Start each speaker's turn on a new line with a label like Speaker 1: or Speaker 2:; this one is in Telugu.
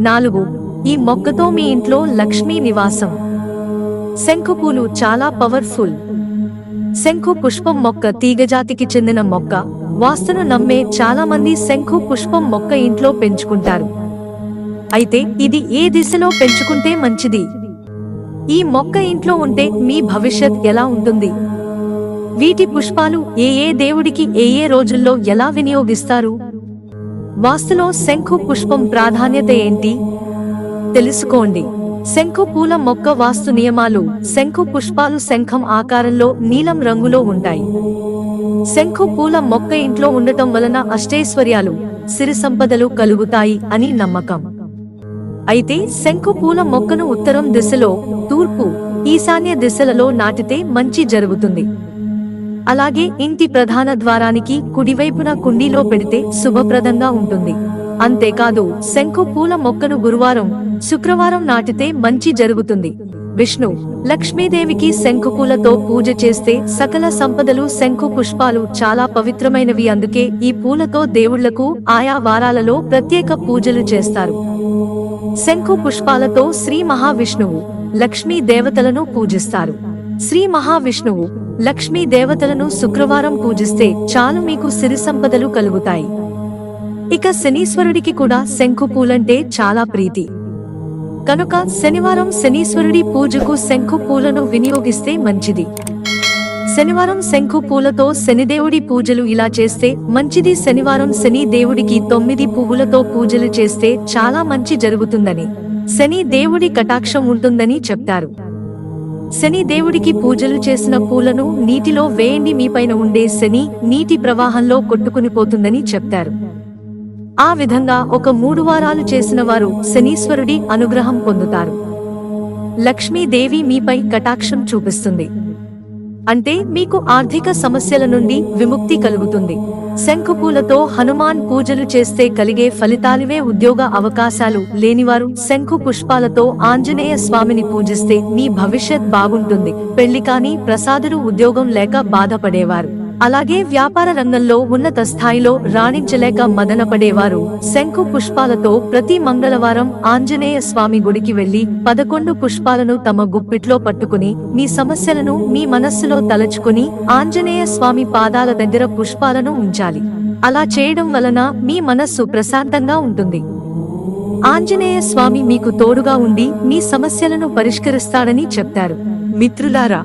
Speaker 1: నాలుగు ఈ మొక్కతో మీ ఇంట్లో లక్ష్మీ నివాసం. శంఖుపూలు చాలా పవర్ఫుల్. శంఖు పుష్పం మొక్క తీగజాతికి చెందిన మొక్క. వాస్తును నమ్మే చాలా మంది శంఖు పుష్పం మొక్క ఇంట్లో పెంచుకుంటారు. అయితే ఇది ఏ దిశలో పెంచుకుంటే మంచిది? ఈ మొక్క ఇంట్లో ఉంటే మీ భవిష్యత్ ఎలా ఉంటుంది? వీటి పుష్పాలు ఏ ఏ దేవుడికి ఏ ఏ రోజుల్లో ఎలా వినియోగిస్తారు? వాస్తులో శంఖు పుష్పం ప్రాధాన్యత ఏంటి? తెలుసుకోండి. శంఖు పూల మొక్క వాస్తు నియమాలు శంఖు పుష్పాలు శంఖం ఆకారంలో నీలం రంగులో ఉంటాయి. శంఖు పూల మొక్క ఇంట్లో ఉండటం వలన అష్టైశ్వర్యాలు సిరి సంపదలు కలుగుతాయి అని నమ్మకం. అయితే శంఖు పూల మొక్కను ఉత్తరం దిశలో తూర్పు ఈశాన్య దిశలలో నాటితే మంచి జరుగుతుంది. అలాగే ఇంటి ప్రధాన ద్వారానికి కుడివైపున కుండీలో పెడితే శుభప్రదంగా ఉంటుంది. అంతేకాదు శంఖు పూల మొక్కను గురువారం శుక్రవారం నాటితే మంచి జరుగుతుంది. విష్ణు లక్ష్మీదేవికి శంఖుపూలతో పూజ చేస్తే సకల సంపదలు శంఖు పుష్పాలు చాలా పవిత్రమైనవి. అందుకే ఈ పూలతో దేవుళ్ళకు ఆయా వారాలలో ప్రత్యేక పూజలు చేస్తారు. శంఖు పుష్పాలతో శ్రీ మహావిష్ణువు లక్ష్మీ దేవతలను పూజిస్తారు. శ్రీ మహావిష్ణువు లక్ష్మీ దేవతలను శుక్రవారం పూజిస్తే చాలు మీకు సిరి సంపదలు కలుగుతాయి. ఇక శనీశ్వరుడికి కూడా శంఖు పూలంటే చాలా ప్రీతి. కనుక శనివారం శనీశ్వరుడి పూజకు శంఖు పూలను వినియోగిస్తే మంచిది. శనివారం శంఖు పూలతో శనిదేవుడి పూజలు ఇలా చేస్తే మంచిది. శనివారం శని దేవుడికి తొమ్మిది పువ్వులతో పూజలు చేస్తే చాలా మంచి జరుగుతుందని. శని దేవుడి కటాక్షం ఉంటుందని చెప్తారు. శని దేవుడికి పూజలు చేసిన పూలను నీటిలో వేయండి మీపైన ఉండే శని నీటి ప్రవాహంలో కొట్టుకుని పోతుందని చెప్తారు. ఆ విధంగా ఒక మూడు వారాలు చేసిన వారు శనీశ్వరుడి అనుగ్రహం పొందుతారు. లక్ష్మీదేవి మీపై కటాక్షం చూపిస్తుంది. అంటే మీకు ఆర్థిక సమస్యల నుండి విముక్తి కలుగుతుంది. శంఖుపూలతో హనుమాన్ పూజలు చేస్తే కలిగే ఫలితాలివే ఉద్యోగ అవకాశాలు లేనివారు శంఖు పుష్పాలతో ఆంజనేయ స్వామిని పూజిస్తే మీ భవిష్యత్ బాగుంటుంది. పెళ్ళి కాని ప్రసాదులు ఉద్యోగం లేక బాధపడేవారు. అలాగే వ్యాపార రంగంలో ఉన్నత స్థాయిలో రాణించలేక మదనపడేవారు. శంఖు పుష్పాలతో ప్రతి మంగళవారం ఆంజనేయ స్వామి గుడికి వెళ్ళి పదకొండు పుష్పాలను తమ గుప్పిట్లో పట్టుకుని మీ సమస్యలను మీ మనస్సులో తలచుకుని ఆంజనేయ స్వామి పాదాల దగ్గర పుష్పాలను ఉంచాలి. అలా చేయడం వలన మీ మనస్సు ప్రశాంతంగా ఉంటుంది. ఆంజనేయ స్వామి మీకు తోడుగా ఉండి మీ సమస్యలను పరిష్కరిస్తాడని చెప్తారు. మిత్రులారా